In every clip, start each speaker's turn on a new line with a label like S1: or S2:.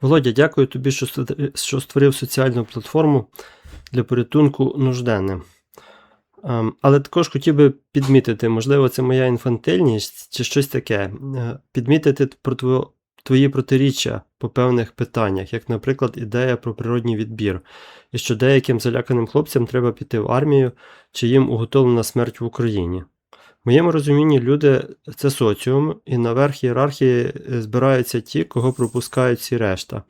S1: Володя, дякую тобі, що створив соціальну платформу для порятунку нужденним. Ем, Але також хотів би підмітити, можливо, це моя інфантильність чи щось таке. е, Підмітити про твої протиріччя по певних питаннях, як, наприклад, ідея про природній відбір, і що деяким заляканим хлопцям треба піти в армію, чи їм уготовлена смерть в Україні. В моєму розумінні люди це соціум, і наверх ієрархії е, збираються ті, кого пропускають всі решта.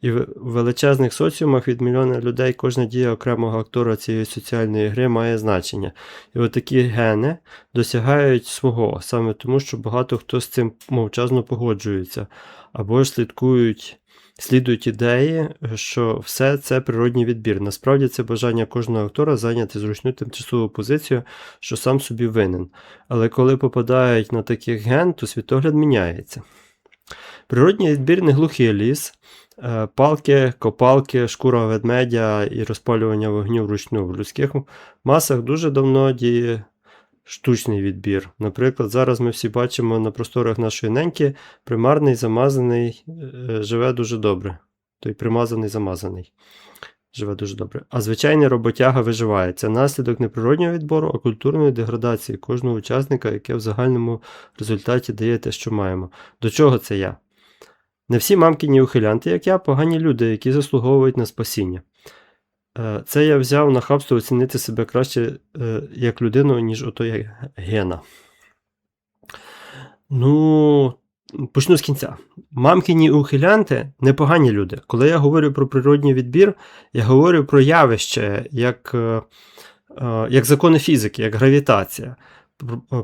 S1: І в величезних соціумах від мільйона людей кожна дія окремого актора цієї соціальної гри має значення. І отакі гени досягають свого, саме тому, що багато хто з цим мовчазно погоджується, або ж слідкують. Слідують ідеї, що все це природній відбір. Насправді це бажання кожного актора зайняти зручну тимчасову позицію, що сам собі винен. Але коли попадають на таких ген, то світогляд міняється. Природній відбір не глухий ліс, Е, Палки, копалки, шкура ведмедя і розпалювання вогню вручну. В людських масах дуже давно діє штучний відбір. Наприклад, зараз ми всі бачимо на просторах нашої неньки примарний замазаний е, живе дуже добре. Той примазаний замазаний. Живе дуже добре. А звичайний роботяга виживає. Це наслідок не природнього відбору, а культурної деградації кожного учасника, яке в загальному результаті дає те, що маємо. До чого це я? Не всі мамкині ухилянти, як я, погані люди, які заслуговують на спасіння. Е, Це я взяв на хабство оцінити себе краще е, як людину, ніж ото як гена. Ну, почну з кінця. Мамкині ухилянти непогані люди. Коли я говорю про природній відбір, я говорю про явище, як, е, як закони фізики, як гравітація.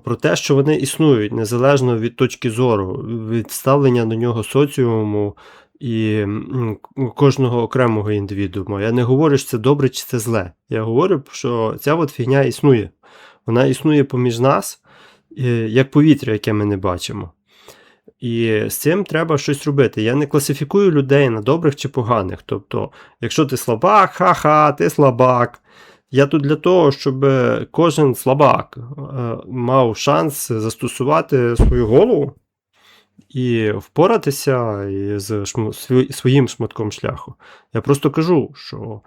S1: Про те, що вони існують незалежно від точки зору, від ставлення до нього соціуму і кожного окремого індивідуума. Я не говорю, що це добре чи це зле. Я говорю, що ця от фігня існує. Вона існує поміж нас, е, як повітря, яке ми не бачимо. І з цим треба щось робити. Я не класифікую людей на добрих чи поганих. Тобто, якщо ти слабак, ха-ха, ти слабак. Я тут для того, щоб кожен слабак е, мав шанс застосувати свою голову і впоратися шм- своїм шматком шляху. Я просто кажу, що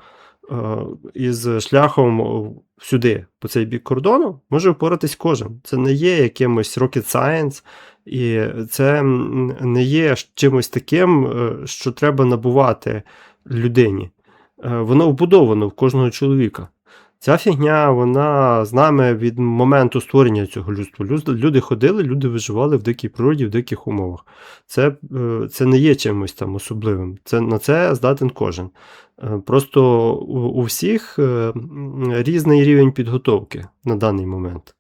S1: е, із шляхом сюди, по цей бік кордону, може впоратись кожен. Це не є якимось rocket science, і це не є чимось таким, е, що треба набувати людині. Е, Воно вбудовано в кожного чоловіка. Ця фігня, вона з нами від моменту створення цього людства. Люди ходили, люди виживали в дикій природі, в диких умовах. Це, е, це не є чимось там особливим. Це, на це здатен кожен. Е, Просто у, у всіх е, різний рівень підготовки на даний момент.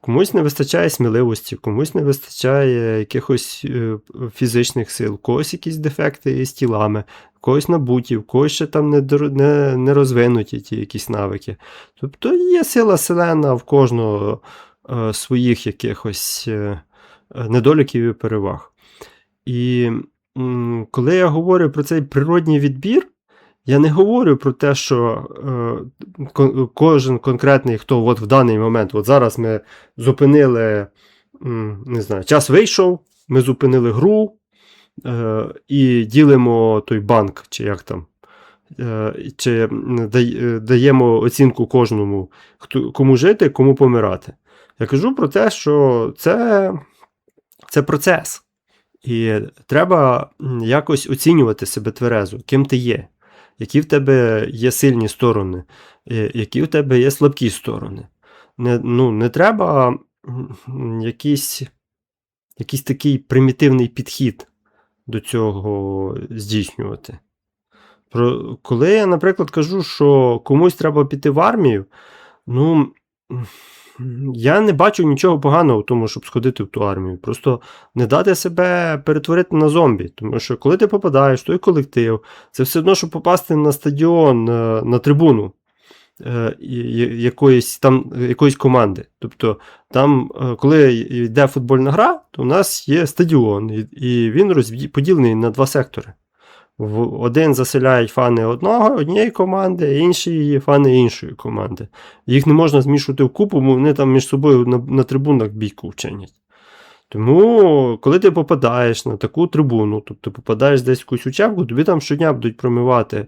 S1: Комусь не вистачає сміливості, комусь не вистачає якихось фізичних сил, когось якісь дефекти із тілами, когось набуті, когось ще там не, не, не розвинуті ті якісь навики. Тобто є сила селена в кожного е, своїх якихось е, недоліків і переваг. І м, коли я говорю про цей природній відбір, я не говорю про те, що е, кожен конкретний, хто от в даний момент, от зараз ми зупинили, м, не знаю, час вийшов, ми зупинили гру і ділимо той банк, чи як там. е, Чи е, даємо оцінку кожному, кому жити, кому помирати. Я кажу про те, що це, це процес. І треба якось оцінювати себе тверезо, ким ти є, які в тебе є сильні сторони, е, які в тебе є слабкі сторони. Не, ну, не треба якийсь, якийсь такий примітивний підхід до цього здійснювати. Про, коли я, наприклад, кажу, що комусь треба піти в армію, ну. Я не бачу нічого поганого в тому, щоб сходити в ту армію. Просто не дати себе перетворити на зомбі. Тому що коли ти попадаєш в той колектив, це все одно, щоб попасти на стадіон, е, на трибуну якоїсь там якоїсь команди. Тобто, там, е, коли йде футбольна гра, то у нас є стадіон, і, він поділений на два сектори. Один заселяють фани одного, однієї команди, інші фани іншої команди. Їх не можна змішувати в купу, бо вони там між собою на, на трибунах бійку вчинять. Тому, коли ти попадаєш на таку трибуну, тобто попадаєш десь в якусь учебку, тобі там щодня будуть промивати е,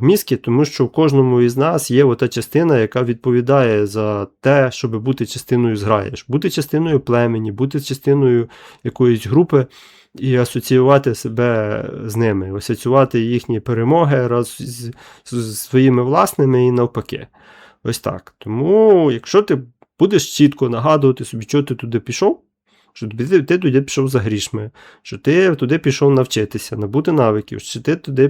S1: мізки, тому що в кожному із нас є ота частина, яка відповідає за те, щоб бути частиною зграєш, бути частиною племені, бути частиною якоїсь групи і асоціювати себе з ними, асоціювати їхні перемоги раз з, з своїми власними і навпаки. Ось так. Тому, якщо ти будеш чітко нагадувати собі, що ти туди пішов, що ти, туди пішов за грішми, що ти туди пішов навчитися, набути навиків, що ти туди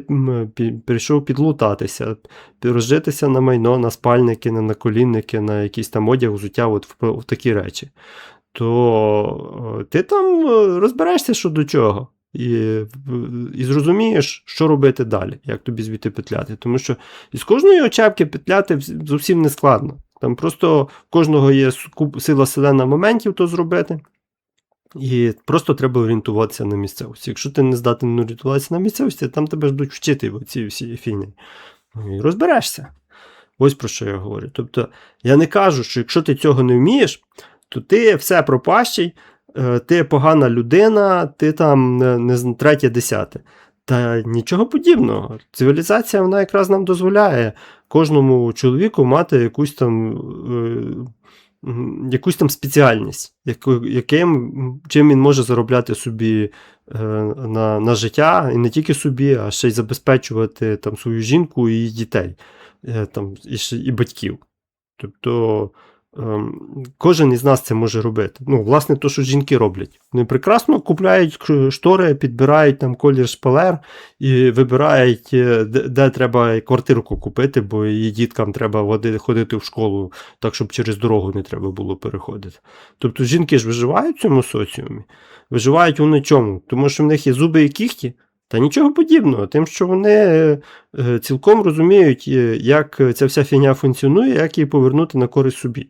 S1: прийшов підлутатися, розжитися на майно, на спальники, на наколінники, на якийсь там одяг, взуття, от в, в такі речі, то е, ти там е, розберешся, що до чого. І, і зрозумієш, що робити далі, як тобі звідти петляти. Тому що із кожної очепки петляти зовсім не складно. Там просто в кожного є сила селена моментів то зробити. І просто треба орієнтуватися на місцевості. Якщо ти не здатен орієнтуватися на місцевості, там тебе ждуть вчити ці всі фіни. І розберешся. Ось про що я говорю. Тобто, я не кажу, що якщо ти цього не вмієш, то ти все пропащий, е, ти погана людина, ти там не, не третє, десяте. Та нічого подібного. Цивілізація вона якраз нам дозволяє кожному чоловіку мати якусь там. Якусь там спеціальність, яким, чим він може заробляти собі е, на, на життя, і не тільки собі, а ще й забезпечувати там, свою жінку і дітей, е, там, і, і батьків. Тобто кожен із нас це може робити. Ну, власне, то, що жінки роблять. Вони прекрасно купляють штори, підбирають там колір шпалер і вибирають, е, де, треба квартирку купити, бо її діткам треба ходити в школу, так, щоб через дорогу не треба було переходити. Тобто жінки ж виживають в цьому соціумі. Виживають вони чому? Тому що в них є зуби і кіхті. Та нічого подібного, тим, що вони е, цілком розуміють, е, як ця вся фігня функціонує, як її повернути на користь собі.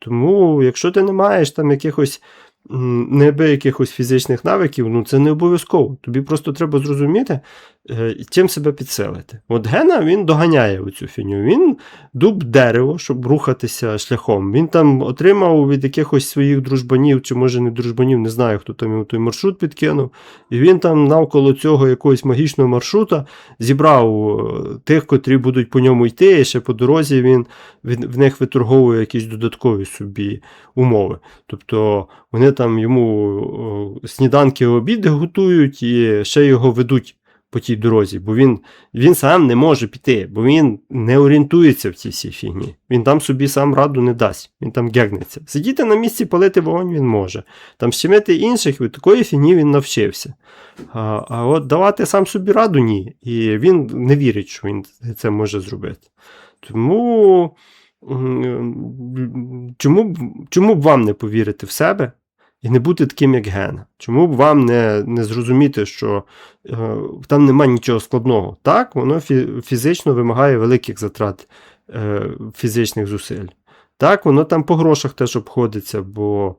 S1: Тому, якщо ти не маєш там якихось неби якихось фізичних навиків, ну це не обов'язково. Тобі просто треба зрозуміти, е, чим себе підселити. От Гена він доганяє оцю фіню. Він дуб дерево, щоб рухатися шляхом. Він там отримав від якихось своїх дружбанів, чи може не дружбанів, не знаю, хто там йому той маршрут підкинув. І він там навколо цього якогось магічного маршрута зібрав е, тих, котрі будуть по ньому йти, і ще по дорозі він в них виторговує якісь додаткові собі умови. Тобто вони там йому сніданки обіди готують і ще його ведуть по тій дорозі, бо він, він сам не може піти, бо він не орієнтується в цій всій фігні. Він там собі сам раду не дасть, він там гегнеться. Сидіти на місці, палити вогонь він може. Там щемити інших, від такої фігні він навчився. А, а от давати сам собі раду ні. І він не вірить, що він це може зробити. Тому чому, чому б вам не повірити в себе і не бути таким, як Гена? Чому б вам не, не зрозуміти, що е, там нема нічого складного? Так, воно фі- фізично вимагає великих затрат е, фізичних зусиль. Так, воно там по грошах теж обходиться, бо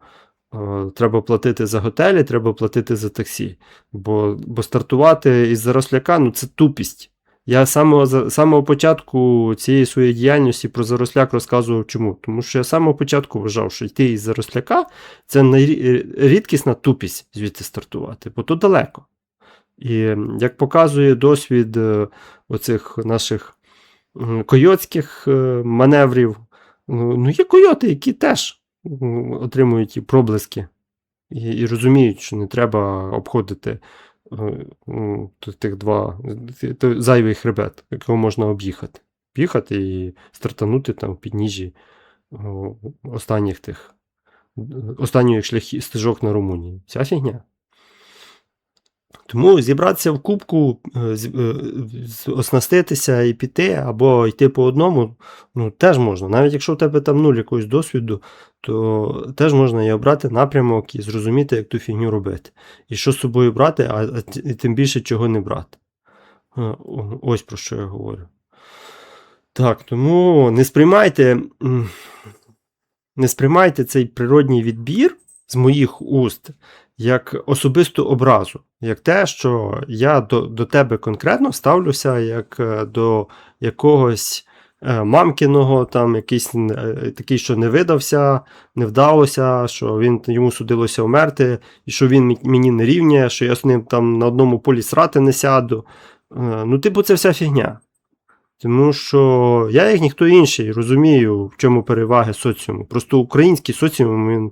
S1: е, треба платити за готелі, треба платити за таксі. Бо, бо стартувати із заросляка ну це тупість. Я з самого, самого початку цієї своєї діяльності про заросляк розказував чому. Тому що я з самого початку вважав, що йти із заросляка це найрідкісна тупість звідти стартувати, бо то далеко. І як показує досвід е, оцих наших койотських е, маневрів, ну ну, є койоти, які теж отримують і проблиски і, і розуміють, що не треба обходити е, тих два т- зайвий хребет, якого можна об'їхати. Об'їхати і стартанути там в підніжжі останніх тих останніх шляхів стежок на Румунії. Ця фігня. Тому зібратися в кубку, е, е, оснаститися і піти, або йти по одному, ну теж можна. Навіть якщо в тебе там нуль якогось досвіду, то теж можна і обрати напрямок і зрозуміти, як ту фігню робити. І що з собою брати, а, а і тим більше чого не брати. Е, Ось про що я говорю. Так, тому не сприймайте, не сприймайте цей природній відбір з моїх уст як особисту образу, як те, що я до, до тебе конкретно ставлюся як е, до якогось е, мамкиного, там якийсь е, такий, що не видався, не вдалося, що він йому судилося вмерти, і що він мені не рівняє, що я з ним там на одному полі срати не сяду. Ну, типу, це вся фігня. Тому що я, як ніхто інший, розумію, в чому переваги соціуму. Просто український соціум він,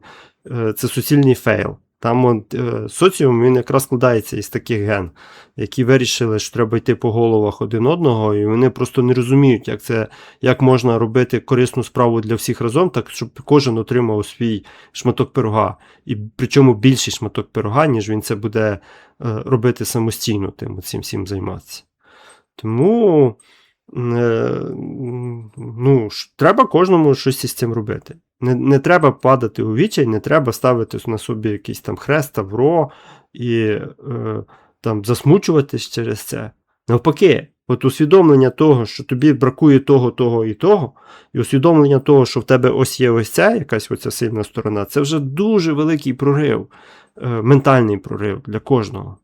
S1: це суцільний фейл. Там от, е, соціум він якраз складається із таких ген, які вирішили, що треба йти по головах один одного, і вони просто не розуміють, як це як можна робити корисну справу для всіх разом, так щоб кожен отримав свій шматок пирога. І причому більший шматок пирога, ніж він це буде е, робити самостійно, тим цим всім займатися. Тому е, ну, треба кожному щось із цим робити. Не, не треба падати у вічай, не треба ставити на собі якийсь там хрест, тавро і е, там засмучуватись через це. Навпаки, от усвідомлення того, що тобі бракує того, того і того, і усвідомлення того, що в тебе ось є ось ця якась оця сильна сторона, це вже дуже великий прорив, е, ментальний прорив для кожного.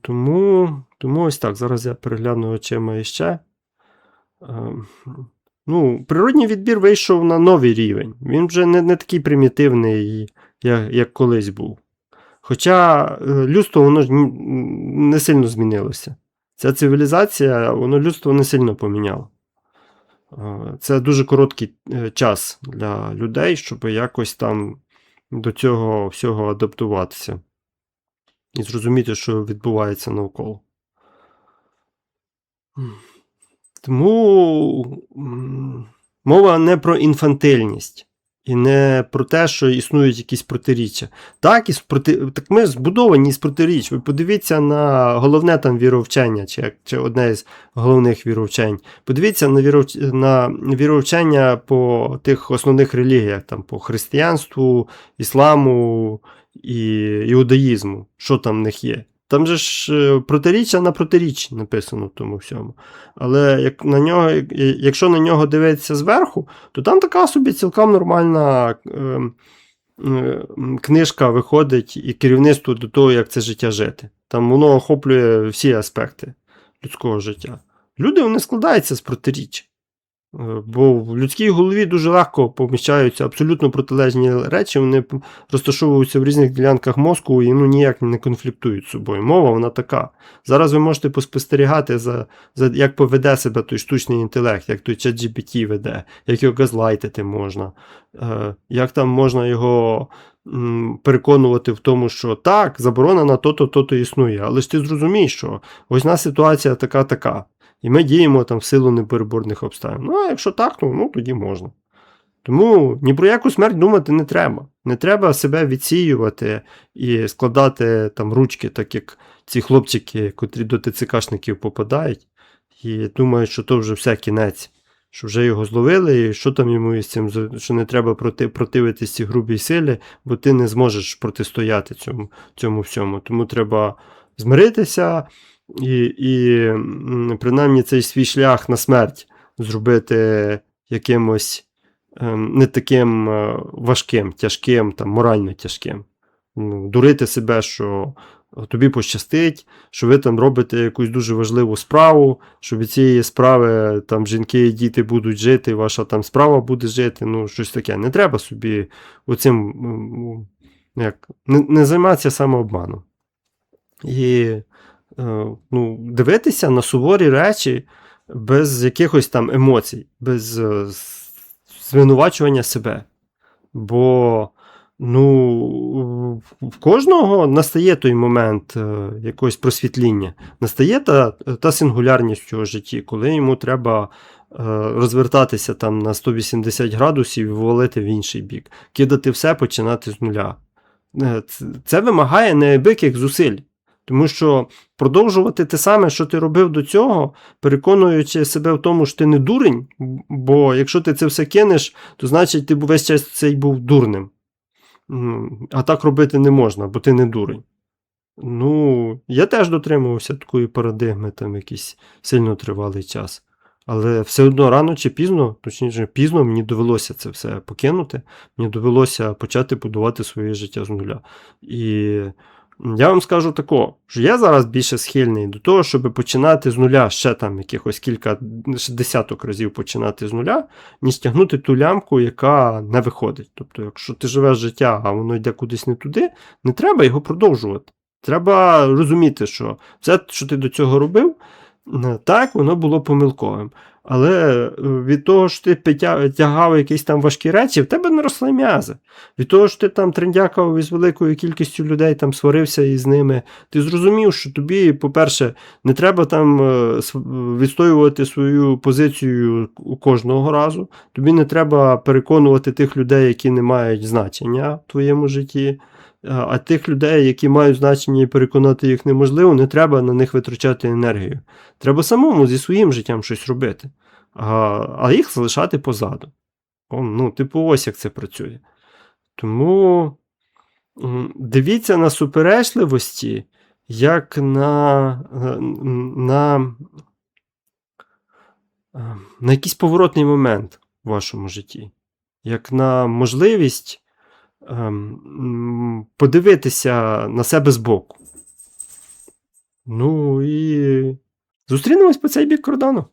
S1: Тому, тому ось так. Зараз я перегляну очима іще. Ем, Ну, природній відбір вийшов на новий рівень. Він вже не, не такий примітивний, як, як колись був. Хоча е, людство воно ж не сильно змінилося. Ця цивілізація, воно людство не сильно поміняло. Е, Це дуже короткий е, час для людей, щоб якось там до цього всього адаптуватися і зрозуміти, що відбувається навколо. Тому мова не про інфантильність і не про те, що існують якісь протиріччя. Так, із проти... так ми збудовані з протиріч. Ви подивіться на головне там віровчення, чи, чи одне з головних віровчень. Подивіться на, віровч... на віровчення по тих основних релігіях, там, по християнству, ісламу і іудаїзму. Що там в них є? Там же ж е, протиріччя на протиріччі написано в тому всьому. Але як на нього, якщо на нього дивитися зверху, то там така собі цілком нормальна е, е, книжка виходить і керівництво до того, як це життя жити. Там воно охоплює всі аспекти людського життя. Люди вони складаються з протиріч. Е, Бо в людській голові дуже легко поміщаються абсолютно протилежні речі, вони розташовуються в різних ділянках мозку і ну, ніяк не конфліктують з собою. Мова вона така. Зараз ви можете поспостерігати за за як поведе себе той штучний інтелект, як той чат GPT веде, як його газлайтити можна, е, як там можна його м, переконувати в тому, що так, заборона на то-то, то-то існує. Але ж ти зрозумієш, що ось у нас ситуація така-така. І ми діємо там в силу непереборних обставин. Ну, а якщо так, то ну, тоді можна. Тому ні про яку смерть думати не треба. Не треба себе відсіювати і складати там ручки, так як ці хлопчики, котрі до ТЦКшників попадають, і думають, що то вже все кінець, що вже його зловили, і що там йому із цим, що не треба проти, противитись цій грубій силі, бо ти не зможеш протистояти цьому, цьому всьому. Тому треба змиритися і, і принаймні цей свій шлях на смерть зробити якимось ем, не таким е, важким, тяжким, там, морально тяжким. Ну, Дурити себе, що тобі пощастить, що ви там робите якусь дуже важливу справу, що від цієї справи там жінки і діти будуть жити, ваша там справа буде жити, ну щось таке. Не треба собі оцим як, не, не займатися самообманом. І е, ну, дивитися на суворі речі без якихось там емоцій, без е, звинувачування себе. Бо ну, в кожного настає той момент е, якогось просвітління, настає та, та сингулярність цього житті, коли йому треба е, розвертатися там на 180 градусів і валити в інший бік, кидати все, починати з нуля. Е, це вимагає неабияких зусиль. Тому що продовжувати те саме, що ти робив до цього, переконуючи себе в тому, що ти не дурень, бо якщо ти це все кинеш, то значить ти весь час цей був дурним. А так робити не можна, бо ти не дурень. Ну, я теж дотримувався такої парадигми там якийсь сильно тривалий час. Але все одно рано чи пізно, точніше, пізно мені довелося це все покинути. Мені довелося почати будувати своє життя з нуля. І Я вам скажу тако, що я зараз більше схильний до того, щоб починати з нуля ще там якихось кілька десяток разів починати з нуля, ніж тягнути ту лямку, яка не виходить. Тобто, якщо ти живеш життя, а воно йде кудись не туди, не треба його продовжувати. Треба розуміти, що все, що ти до цього робив, так, воно було помилковим. Але е, від того, що ти тягав якісь там важкі речі, в тебе не росли м'язи. Від того, що ти там трендякав із великою кількістю людей, там сварився із ними, ти зрозумів, що тобі, по-перше, не треба там е, відстоювати свою позицію кожного разу. Тобі не треба переконувати тих людей, які не мають значення в твоєму житті. А тих людей, які мають значення і переконати їх неможливо, не треба на них витрачати енергію. Треба самому зі своїм життям щось робити, а, а їх залишати позаду. О, ну, типу, ось як це працює. Тому дивіться на суперечливості, як на, е, на, е, на якийсь поворотний момент в вашому житті, як на можливість ем, подивитися на себе збоку. Ну і зустрінемось по цей бік кордону.